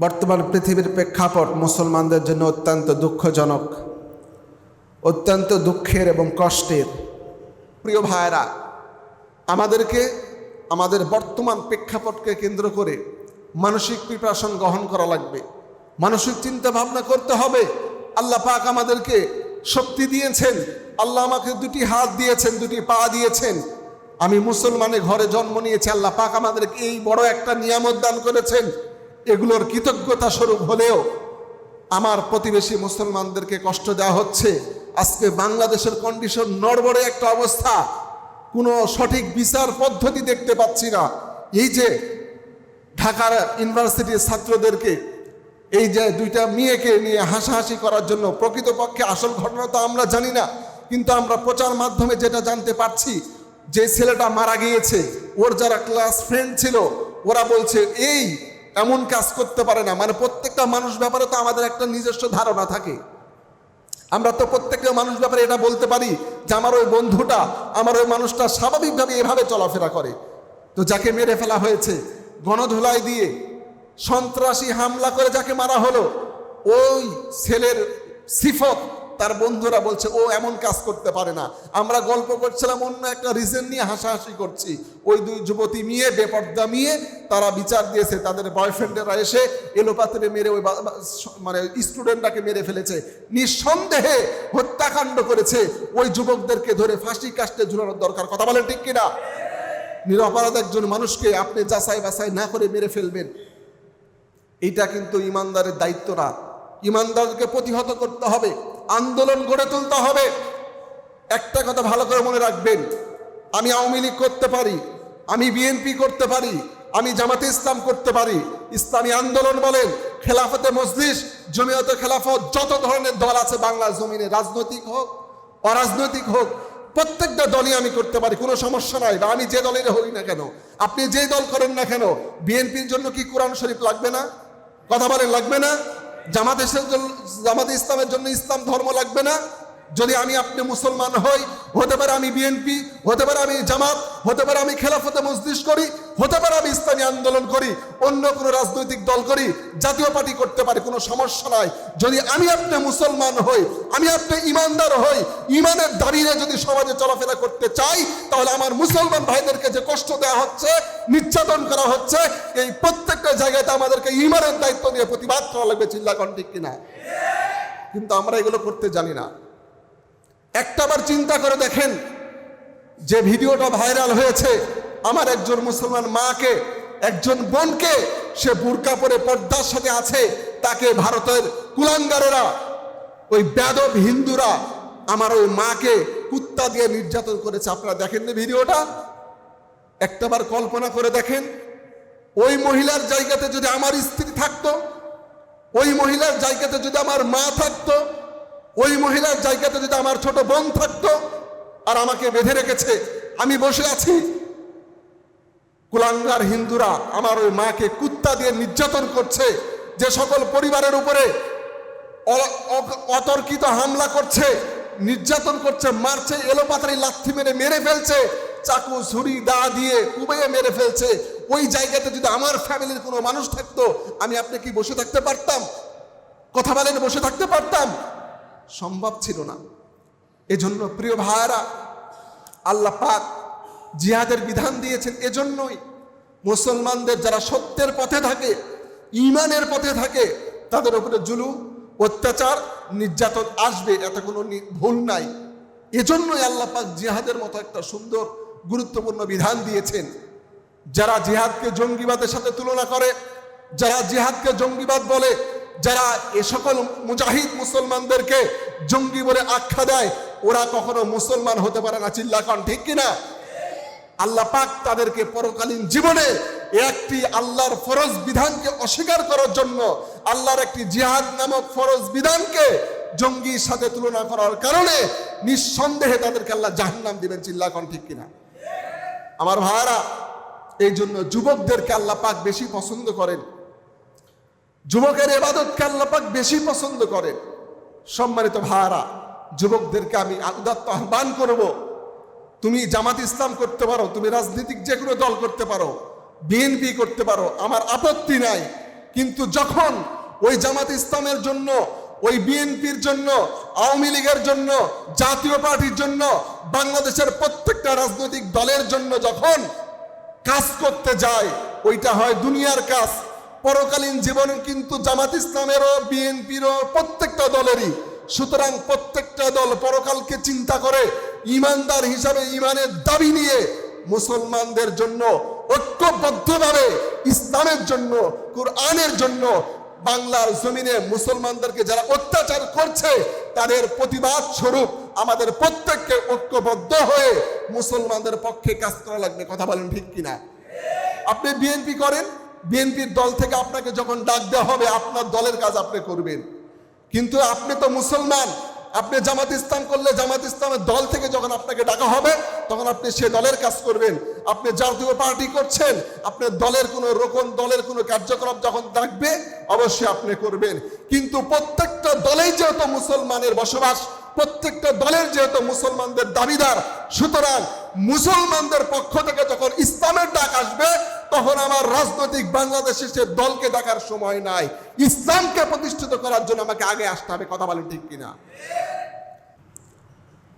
বর্তমান পৃথিবীর প্রেক্ষাপট মুসলমানদের জন্য অত্যন্ত দুঃখজনক, অত্যন্ত দুঃখের এবং কষ্টের। প্রিয় ভাইরা আমাদেরকে, আমাদের বর্তমান প্রেক্ষাপটকে কেন্দ্র করে মানসিক প্রিপারেশন গ্রহণ করা লাগবে। মানসিক চিন্তা ভাবনা করতে হবে। আল্লাহ পাক আমাদেরকে শক্তি দিয়েছেন। আল্লাহ আমাকে দুটি হাত দিয়েছেন, দুটি পা দিয়েছেন। আমি মুসলমানের ঘরে জন্ম নিয়েছি। আল্লাহ পাক আমাদেরকে এই বড় একটা নিয়ামত দান করেছেন। এগুলোর কৃতজ্ঞতা স্বরূপ হলেও আমার প্রতিবেশী মুসলমানদেরকে কষ্ট দেওয়া হচ্ছে। আজকে বাংলাদেশের কন্ডিশন নড়বড়ে একটা অবস্থা। কোনো সঠিক বিচার পদ্ধতি দেখতে পাচ্ছি না। এই যে ঢাকার ইউনিভার্সিটির ছাত্রদেরকে, এই যে দুইটা মেয়েকে নিয়ে হাসাহাসি করার জন্য প্রকৃতপক্ষে আসল ঘটনা তো আমরা জানি না, কিন্তু আমরা প্রচার মাধ্যমে যেটা জানতে পারছি, যে ছেলেটা মারা গিয়েছে, ওর যারা ক্লাস ফ্রেন্ড ছিল, ওরা বলছে, এই এমন কাজ করতে পারে না। মানে প্রত্যেকটা মানুষ ব্যাপারে তো আমাদের একটা নিজস্ব ধারণা থাকে। আমরা তো প্রত্যেকটা মানুষ ব্যাপারে এটা বলতে পারি যে আমার ওই বন্ধুটা, আমার ওই মানুষটা স্বাভাবিকভাবে এভাবে চলাফেরা করে। তো যাকে মেরে ফেলা হয়েছে, গণধুলাই দিয়ে সন্ত্রাসী হামলা করে যাকে মারা হলো, ওই ছেলের সিফত তার বন্ধুরা বলছে, ও এমন কাজ করতে পারে না। আমরা গল্প করছিলাম, অন্য একটা রিজন নিয়ে হাসাহাসি করছি। ওই দুই যুবতী মেয়ে, বেপর্দা মেয়ে, তারা বিচার দিয়েছে, তাদের বয়ফ্রেন্ডেরা এসে এলোপাতরে মেরে ওই মানে স্টুডেন্টটাকে মেরে ফেলেছে। নিঃসন্দেহে হত্যাকাণ্ড করেছে। ওই যুবকদেরকে ধরে ফাঁসি কাস্টে ঝুলানোর দরকার। কথা বলেন ঠিক কিনা? নিরপরাধ একজন মানুষকে আপনি যাচাই বাছাই না করে মেরে ফেলবেন। এটা কিন্তু ইমানদারের দায়িত্ব না। ইমানদারকে প্রতিহত করতে হবে। আন্দোলন গড়ে তুলতে হবে। একটা কথা ভালো করে মনে রাখবেন। আমি আওয়ামী লীগ করতে পারি, আমি বিএনপি করতে পারি, আমি জামাতে ইসলাম করতে পারি। ইসলামী আন্দোলন বলেন, খেলাফতে মজলিস, জমিয়তে খেলাফত, যত ধরনের দল আছে বাংলা জমিনে, রাজনৈতিক হোক, অরাজনৈতিক হোক, প্রত্যেকটা দলই আমি করতে পারি, কোনো সমস্যা নাই বা আমি যে দলের হই না কেন, আপনি যেই দল করেন না কেন বিএনপির জন্য কি কোরআন শরীফ লাগবে না? কথা বলেন, লাগবে না? জামাত জামাত ইসলামের জন্য ইসলাম ধর্ম লাগবে না। যদি আমি আপনি মুসলমান হই, হতে পারে আমি বিএনপি হতে পারে আমি জামাত, হতে পারে আমি খেলাফতে মসজিদ করি, হতে পারে আমি ইসলামী আন্দোলন করি, অন্য কোনো রাজনৈতিক দল করি, জাতীয় পার্টি করতে পারি, কোনো সমস্যা নাই। যদি আমি আপনি মুসলমান হই, আমি আপনি ইমানদার হই, ইমানের দাঁড়িয়ে যদি সমাজে চলাফেরা করতে চাই, তাহলে আমার মুসলমান ভাইদেরকে যে কষ্ট দেওয়া হচ্ছে, নির্যাতন করা হচ্ছে, এই প্রত্যেকটা জায়গাতে আমাদেরকে ইমানের দায়িত্ব নিয়ে প্রতিবাদ করা লাগবে চিল্লা কিনা? কিন্তু আমরা এগুলো করতে জানি না। একটাবার চিন্তা করে দেখেন যে ভিডিওটা ভাইরাল হয়েছে। আমার একজন মুসলমান মাকে, একজন বোনকে, সে বুরকা পরে পর্দার সাথে আছে। তাকে ভারতের কুলাঙ্গারেরা, ওই বেদব হিন্দুরা আমার ওই মাকে কুত্তা দিয়ে নির্যাতন করেছে। আপনারা দেখেন না ভিডিওটা? একটাবার কল্পনা করে দেখেন, ওই মহিলার জায়গাতে যদি আমার স্ত্রী থাকতো, ওই মহিলার জায়গাতে যদি আমার মা থাকতো ওই মহিলার জায়গাতে যদি আমার ছোট বোন থাকতো আর আমাকে বেঁধে রেখেছে, আমি বসে আছি। কুলাঙ্গার হিন্দুরা আমার ওই মাকে কুত্তা দিয়ে নির্যাতন করছে, যে সকল পরিবারের উপরে অতর্কিত হামলা করছে, নির্যাতন করছে, মারছে, এলোপাতারি লাথি মেরে মেরে ফেলছে, চাকু ছুরি দা দিয়ে কুবাইয়ে মেরে ফেলছে। ওই জায়গাতে যদি আমার ফ্যামিলির কোনো মানুষ থাকতো, আমি আপনি কি বসে থাকতে পারতাম? কথা বলেন, বসে থাকতে পারতাম? সম্ভব ছিল না। এজন্য প্রিয় ভাইয়ারা, আল্লাহ পাক জিহাদের বিধান দিয়েছেন। এজন্যই মুসলমানদের যারা সত্যের পথে থাকে, ইমানের পথে থাকে, তাদের উপরে জুলুম, অত্যাচার, নির্যাতন আসবে, এতে কোনো ভুল নাই। এজন্যই আল্লাহ পাক জিহাদের মতো একটা সুন্দর, গুরুত্বপূর্ণ বিধান দিয়েছেন। যারা জিহাদকে জঙ্গিবাদের সাথে তুলনা করে, যারা জিহাদকে জঙ্গিবাদ বলে যারা এ সকল মুজাহিদ মুসলমানদেরকে জঙ্গি বলে আখ্যা দেয়, ওরা কখনো মুসলমান হতে পারে না চিল্লাখন ঠিক কিনা? আল্লাহ পাক তাদেরকে পরকালীন জীবনে একটি আল্লাহর ফরজ বিধানকে অস্বীকার করার জন্য আল্লাহর একটি জিহাদ নামক ফরজ বিধানকে জঙ্গির সাথে তুলনা করার কারণে নিঃসন্দেহে তাদেরকে আল্লাহ জাহান্নাম দিবেন চিল্লাখন ঠিক কিনা? আমার ভাইয়ারা এই জন্য যুবকদেরকে আল্লাহ পাক বেশি পছন্দ করেন। যুবকের এবাদতকে আল্লাহ পাক বেশি পছন্দ করেন? সম্মানিত ভাইয়ারা যুবকদেরকে আমি উদাত্ত আহ্বান করব, তুমি জামাত ইসলাম করতে পারো, তুমি রাজনীতিক যে কোনো দল করতে পারো, বিএনপি করতে পারো, আমার আপত্তি নাই। কিন্তু যখন ওই জামাত ইসলামের জন্য, ওই বিএনপির জন্য, আওয়ামী লীগের জন্য, জাতীয় পার্টির জন্য, বাংলাদেশের প্রত্যেকটা রাজনৈতিক দলের জন্য যখন কাজ করতে যায়, ওইটা হয় দুনিয়ার কাজ। পরকালীন জীবনে কিন্তু জামাত ইসলামেরও, বিএনপিরও, প্রত্যেকটা দলেরই। সুতরাং প্রত্যেকটা দল পরকালকে চিন্তা করে, ইমানদার হিসাবে ইমানের দাবি নিয়ে মুসলমানদের জন্য ঐক্যবদ্ধভাবে, ইসলামের জন্য, কোরআনের জন্য বাংলার জমিনে মুসলমানদেরকে যারা অত্যাচার করছে, তাদের প্রতিবাদ স্বরূপ আমাদের প্রত্যেককে ঐক্যবদ্ধ হয়ে মুসলমানদের পক্ষে কাজ করা লাগবে। কথা বলেন ঠিক কিনা? আপনি বিএনপি করেন? বিএনপির দল থেকে আপনাকে যখন ডাক দেওয়া হবে, আপনার দলের কাজ আপনি করবেন। কিন্তু আপনি তো মুসলমান। আপনি জামাত ইসলাম করলে জামাত ইসলামের দল থেকে যখন আপনাকে ডাকা হবে, তখন আপনি সে দলের কাজ করবেন। আপনি জাতীয় পার্টি করছেন, আপনার দলের কোনো রোকন, দলের কোনো কার্যক্রম যখন ডাকবে অবশ্যই আপনি করবেন। কিন্তু প্রত্যেকটা দলেই যেহেতু মুসলমানের বসবাস, প্রত্যেকটা দলের যেহেতু মুসলমানদের দাবিদার, সুতরাং মুসলমানদের পক্ষ থেকে যখন ইসলামের ডাক আসবে তখন আমার রাজনৈতিক বাংলাদেশে সে দলকে ডাকার সময় নাই। ইসলামকে প্রতিষ্ঠিত করার জন্য আমাকে আগে আসতে হবে, কথা বলেন ঠিক কিনা?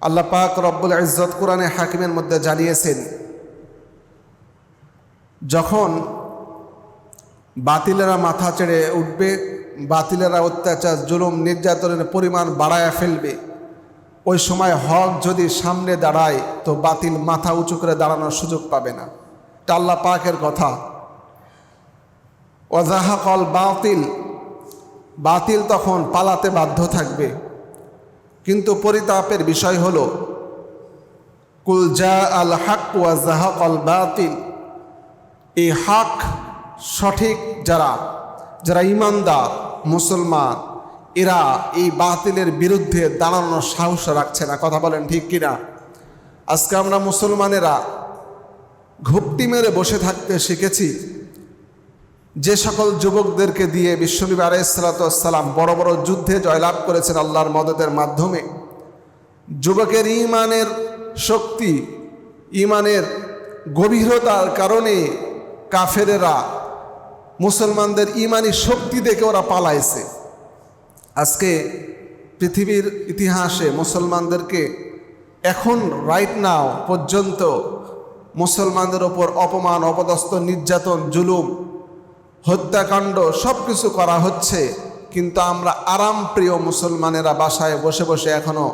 আল্লাহ পাক রব্বুল ইজ্জত কোরআনে হাকিমের মধ্যে জানিয়েছেন, যখন বাতিলেরা মাথা চেড়ে উঠবে, বাতিলেরা অত্যাচার, জুলুম, নির্যাতনের পরিমাণ বাড়ায়া ফেলবে, ওই সময় হক যদি সামনে দাঁড়ায়, তো বাতিল মাথা উঁচু করে দাঁড়ানোর সুযোগ পাবে না। এটা আল্লাহ পাকের কথা। ওজাহাকল বাতিল বাতিল তখন পালাতে বাধ্য থাকবে। কিন্তু পরিতাপের বিষয় হল, কুল জা আল হাক ওয়াজাহাক আল বাতিল। এই হাক সঠিক যারা যারা ইমানদার, মুসলমান, এরা এই বাতিলের বিরুদ্ধে দাঁড়ানোর সাহস রাখছে না। কথা বলেন ঠিক কিনা? আজকে আমরা মুসলমানেরা ঘুপটি মেরে বসে থাকতে শিখেছি যে সকল যুবকদেরকে দিয়ে বিশ্বনবী আলাইসালাতাম বড় বড় যুদ্ধে জয়লাভ করেছেন আল্লাহর মদতের মাধ্যমে। যুবকের ইমানের শক্তি ইমানের গভীরতার কারণে কাফেরেরা মুসলমানদের ইমানি শক্তি দেখে ওরা পালাইছে। আজকে পৃথিবীর ইতিহাসে মুসলমানদেরকে এখন রাইট নাও পর্যন্ত মুসলমানদের ওপর অপমান, অপদস্থ, নির্যাতন, জুলুম, হত্যাকাণ্ড সব কিছু করা হচ্ছে। কিন্তু আমরা আরাম প্রিয় মুসলমানেরা বাসায় বসে বসে এখনও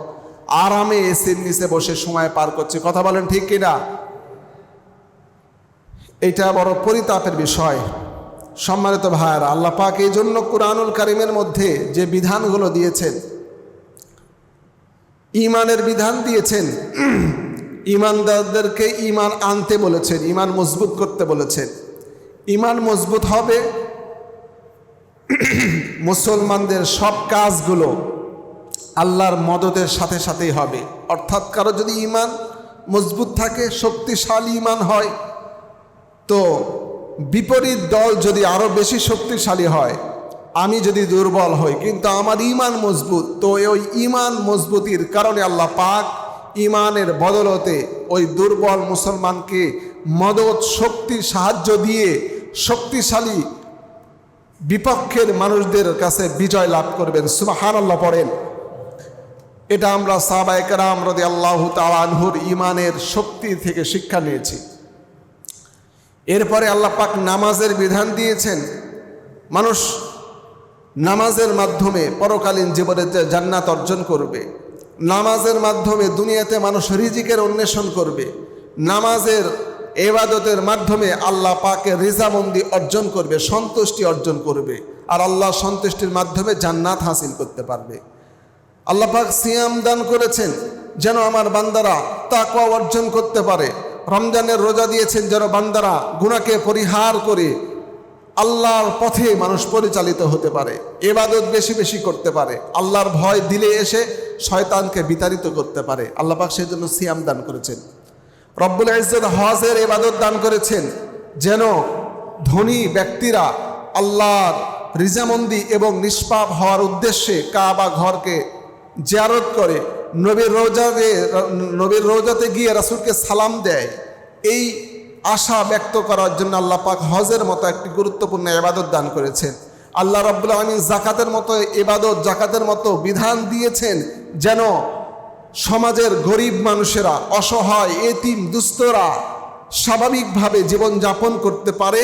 আরামে এসির নিচে বসে সময় পার করছে। কথা বলেন ঠিক কিনা? এটা বড় পরিতাপের বিষয়। সম্মানিত ভাইয়ারা, আল্লাহ পাক এই জন্য কোরআনুল কারিমের মধ্যে যে বিধানগুলো দিয়েছেন ইমানের বিধান দিয়েছেন ইমানদারদেরকে ইমান আনতে বলেছেন ইমান মজবুত করতে বলেছেন। ইমান মজবুত হবে মুসলমানদের সব কাজগুলো আল্লাহর মদতের সাথে সাথেই হবে। অর্থাৎ কারও যদি ইমান মজবুত থাকে, শক্তিশালী ইমান হয়, তো বিপরীত দল যদি আরও বেশি শক্তিশালী হয়, আমি যদি দুর্বল হই, কিন্তু আমার ইমান মজবুত, তো ওই ইমান মজবুতির কারণে আল্লাহ পাক ইমানের বদলতে ওই দুর্বল মুসলমানকে মদত, শক্তি, সাহায্য দিয়ে শক্তিশালী বিপক্ষের মানুষদের কাছে বিজয় লাভ করবেন। সুবাহান আল্লাহ পড়েন। এটা আমরা সাবায়করাম রদি আল্লাহ তালানহুর ইমানের শক্তি থেকে শিক্ষা নিয়েছি। এরপরে আল্লাহ পাক নামাজের বিধান দিয়েছেন। মানুষ নামাজের মাধ্যমে পরকালীন জীবনে যে জান্নাত অর্জন করবে। নামাজের মাধ্যমে দুনিয়াতে মানুষ রিজিকের অন্বেষণ করবে। নামাজের এবাদতের মাধ্যমে আল্লাহ পাকে রেজামন্দি অর্জন করবে, সন্তুষ্টি অর্জন করবে। আর আল্লাহ সন্তুষ্টির মাধ্যমে জান্নাত হাসিল করতে পারবে। আল্লাহ পাক সিয়াম দান করেছেন যেন আমার বান্দারা তাকওয়া অর্জন করতে পারে। রমজানের রোজা দিয়েছেন যেন বান্দারা গুণাকে পরিহার করে আল্লাহর পথে মানুষ পরিচালিত হতে পারে এবাদত বেশি বেশি করতে পারে, আল্লাহর ভয় দিলে এসে শয়তানকে বিতাড়িত করতে পারে। আল্লাহ পাক সেই জন্য সিয়াম দান করেছেন। রব্বুল ইজ্জত হজের এবাদত দান করেছেন, যেন ধনী ব্যক্তিরা আল্লাহর রিজামন্দি এবং নিষ্পাপ হওয়ার উদ্দেশ্যে কাবা ঘরকে জিয়ারত করে, নবীর রোজাতে নবীর রোজাতে গিয়ে রাসুলকে সালাম দেয়। এই আশা ব্যক্ত করার জন্য আল্লাহ পাক হজের মতো একটি গুরুত্বপূর্ণ এবাদত দান করেছেন। আল্লাহ রব্বুল আলমিন জাকাতের মতো এবাদত জাকাতের মতো বিধান দিয়েছেন যেন সমাজের গরিব মানুষেরা, অসহায়, এতিম, দুস্থরা স্বাভাবিকভাবে জীবনযাপন করতে পারে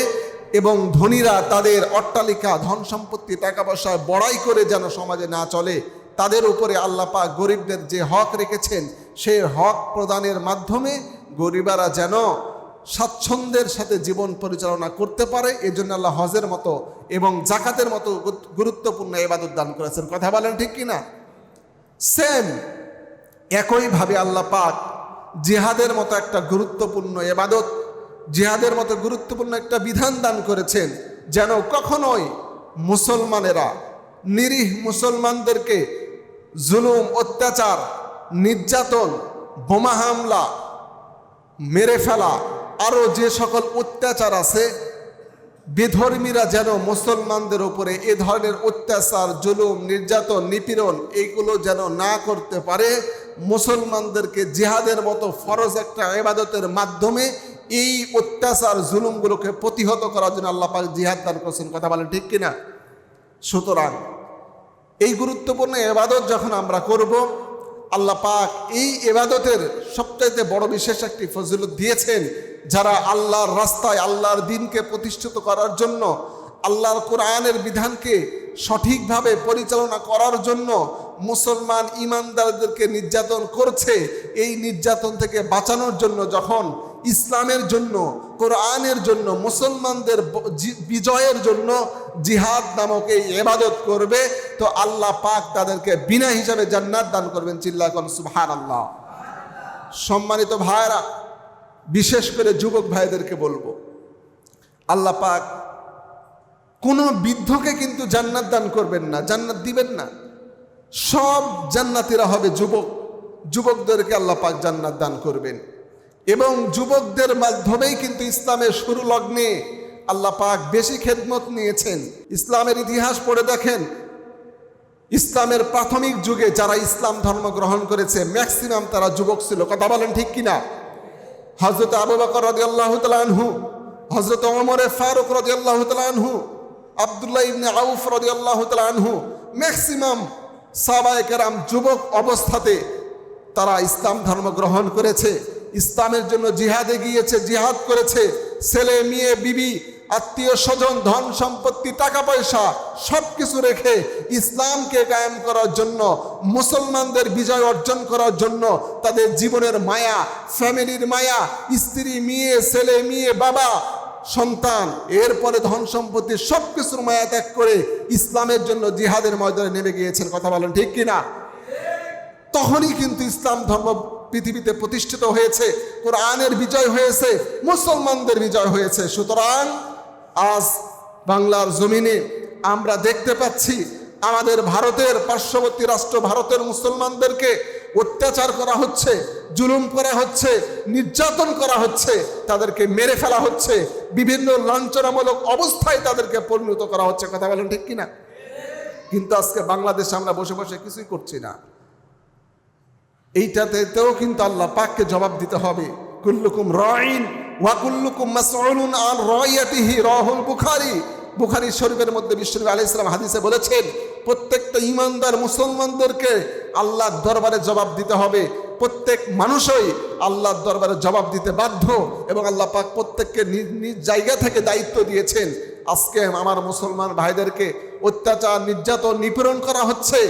এবং ধনীরা তাদের অট্টালিকা, ধন সম্পত্তি টাকা পয়সা বড়াই করে যেন সমাজে না চলে। তাদের উপরে আল্লাহ পাক গরিবদের যে হক রেখেছেন সেই হক প্রদানের মাধ্যমে গরিবারা যেন স্বাচ্ছন্দ্যের সাথে জীবন পরিচালনা করতে পারে এই জন্য আল্লাহ হজের মতো এবং জাকাতের মতো গুরুত্বপূর্ণ এবাদত দান করেছেন। কথা বলেন ঠিক কিনা সেম একইভাবে আল্লাহ পাক জিহাদের মতো একটা গুরুত্বপূর্ণ এবাদত জিহাদের মতো গুরুত্বপূর্ণ একটা বিধান দান করেছেন, যেন কখনোই মুসলমানেরা, নিরীহ মুসলমানদেরকে জুলুম, অত্যাচার, নির্যাতন, বোমা হামলা, মেরে ফেলা আরও যে সকল অত্যাচার আছে, বেধর্মীরা যেন মুসলমানদের উপরে এ ধরনের অত্যাচার, জুলুম, নির্যাতন, নিপীড়ন এইগুলো যেন না করতে পারে, মুসলমানদেরকে জেহাদের মতো ফরজ একটা এবাদতের মাধ্যমে এই অত্যাচার, জুলুমগুলোকে প্রতিহত করার জন্য আল্লাহ পাক জিহাদ দান করছেন। কথা বলেন ঠিক কিনা? সুতরাং এই গুরুত্বপূর্ণ এবাদত যখন আমরা করব আল্লাহ পাক এই এবাদতের সবচাইতে বড় বিশেষ একটি ফজিলত দিয়েছেন, যারা আল্লাহর রাস্তায় আল্লাহর দিনকে প্রতিষ্ঠিত করার জন্য, আল্লাহর কোরআনের বিধানকে সঠিকভাবে পরিচালনা করার জন্য মুসলমান ইমানদারদেরকে নির্যাতন করছে, এই নির্যাতন থেকে বাঁচানোর জন্য যখন ইসলামের জন্য, কোরআনের জন্য, মুসলমানদের বিজয়ের জন্য জিহাদ নামক এই এবাদত করবে, তো আল্লাহ পাক তাদেরকে বিনা হিসাবে জান্নাত দান করবেন চিল্লা কন সুবহান আল্লাহ সম্মানিত ভাইরা বিশেষ করে যুবক ভাইদেরকে বলব, আল্লাহ পাক কোনো বৃদ্ধকে কিন্তু জান্নাত দান করবেন না, জান্নাত দিবেন না। সব জান্নাতিরা হবে যুবক, যুবকদেরকে আল্লাহ পাক জান্নাত দান করবেন। এবং যুবকদের মাধ্যমেই কিন্তু ইসলামের শুরু লগ্নে আল্লাহ পাক বেশি খেদমত নিয়েছেন। ইসলামের ইতিহাস পড়ে দেখেন, ইসলামের প্রাথমিক যুগে যারা ইসলাম ধর্ম গ্রহণ করেছে ম্যাক্সিমাম তারা যুবক ছিল। কথা বলেন ঠিক কিনা? হজরত আবু বকর রাজি আল্লাহ হজরত ওমরে ফারুক রাজি আল্লাহ আনহু, আবদুল্লাহ ইবনে আউফ রাজি আল্লাহ আনহু ম্যাক্সিমাম সাবায় কেরাম যুবক অবস্থাতে তারা ইসলাম ধর্ম গ্রহণ করেছে। ইসলামের জন্য জিহাদে গিয়েছে, জিহাদ করেছে। ছেলে, মেয়ে, বিবি, আত্মীয় স্বজন, ধন সম্পত্তি, টাকা পয়সা সব কিছু রেখে ইসলামকে কায়েম করার জন্য, মুসলমানদের বিজয় অর্জন করার জন্য তাদের জীবনের মায়া, ফ্যামিলির মায়া, স্ত্রী, মেয়ে, ছেলে, মেয়ে, বাবা, সন্তান, এরপরে ধন সম্পত্তি সব কিছুর মায়া ত্যাগ করে ইসলামের জন্য জিহাদের ময়দানে নেমে গিয়েছেন। কথা বলেন ঠিক কিনা? তখনই কিন্তু ইসলাম ধর্ম পৃথিবীতে প্রতিষ্ঠিত হয়েছে, কোরআনের বিজয় হয়েছে, মুসলমানদের বিজয় হয়েছে। সুতরাং আজ বাংলার জমিনে আমরা দেখতে পাচ্ছি, আমাদের ভারতের পার্শ্ববর্তী রাষ্ট্র ভারতের মুসলমানদেরকে অত্যাচার করা হচ্ছে, জুলুম করা হচ্ছে, নির্যাতন করা হচ্ছে, তাদেরকে মেরে ফেলা হচ্ছে, বিভিন্ন লাঞ্ছনামূলক অবস্থায় তাদেরকে পরিণত করা হচ্ছে। কথা বলেন ঠিক কিনা? কিন্তু আজকে বাংলাদেশে আমরা বসে বসে কিছুই করছি না। এইটাতেও কিন্তু আল্লাহ পাককে জবাব দিতে হবে। কুল্লুকুম রাইন ওয়া কুল্লুকুম মাসউলুন আন রাইয়াতিহি, রাহুল বুখারী। বুখারী শরীফের মধ্যে বিশ্বনবী আলাইহিস সালাম হাদিসে বলেছেন, প্রত্যেকটা ইমানদার মুসলমানদেরকে আল্লাহর দরবারে জবাব দিতে হবে। প্রত্যেক মানুষই আল্লাহর দরবারে জবাব দিতে বাধ্য এবং আল্লাহ পাক প্রত্যেককে নিজ নিজ জায়গা থেকে দায়িত্ব দিয়েছেন। আজকে আমার মুসলমান ভাইদেরকে অত্যাচার, নির্যাতন নিপীড়ন করা হচ্ছে।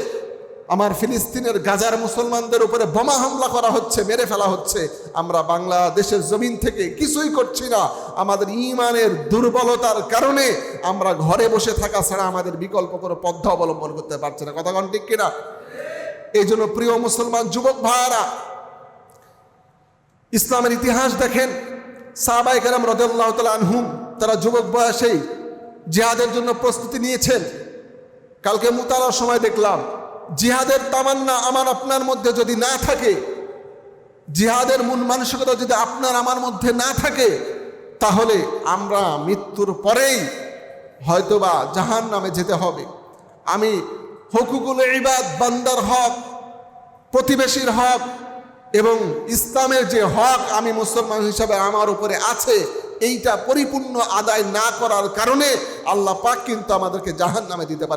আমার ফিলিস্তিনের গাজার মুসলমানদের উপরে বোমা হামলা করা হচ্ছে, মেরে ফেলা হচ্ছে। আমরা বাংলাদেশের জমিন থেকে কিছুই করছি না। আমাদের ইমানের দুর্বলতার কারণে আমরা ঘরে বসে থাকা ছাড়া আমাদের বিকল্প কোনো পদ্ধ অবলম্বন করতে পারছি না। কথা কন ঠিক কিনা? এই জন্য প্রিয় মুসলমান, যুবক ভাইয়ারা, ইসলামের ইতিহাস দেখেন সাহাবাই কেরাম রদাল্লাহ আনহুম, তারা যুবক বয়সেই জেহাদের জন্য প্রস্তুতি নিয়েছেন। কালকে মুতারার সময় দেখলাম জিহাদের তামান্না আমার আপনার মধ্যে যদি না থাকে, জিহাদের মূল মানসিকতা যদি আপনার আমার মধ্যে না থাকে, তাহলে আমরা মৃত্যুর পরেই হয়তোবা জাহান নামে যেতে হবে। আমি হকুকুল ইবাদ, বান্দার হক, প্রতিবেশীর হক এবং ইসলামের যে হক আমি মুসলমান হিসাবে আমার উপরে আছে, এইটা পরিপূর্ণ আদায় না করার কারণে আল্লাহ পাক কিন্তু আমাদেরকে জাহান নামে দিতে পারে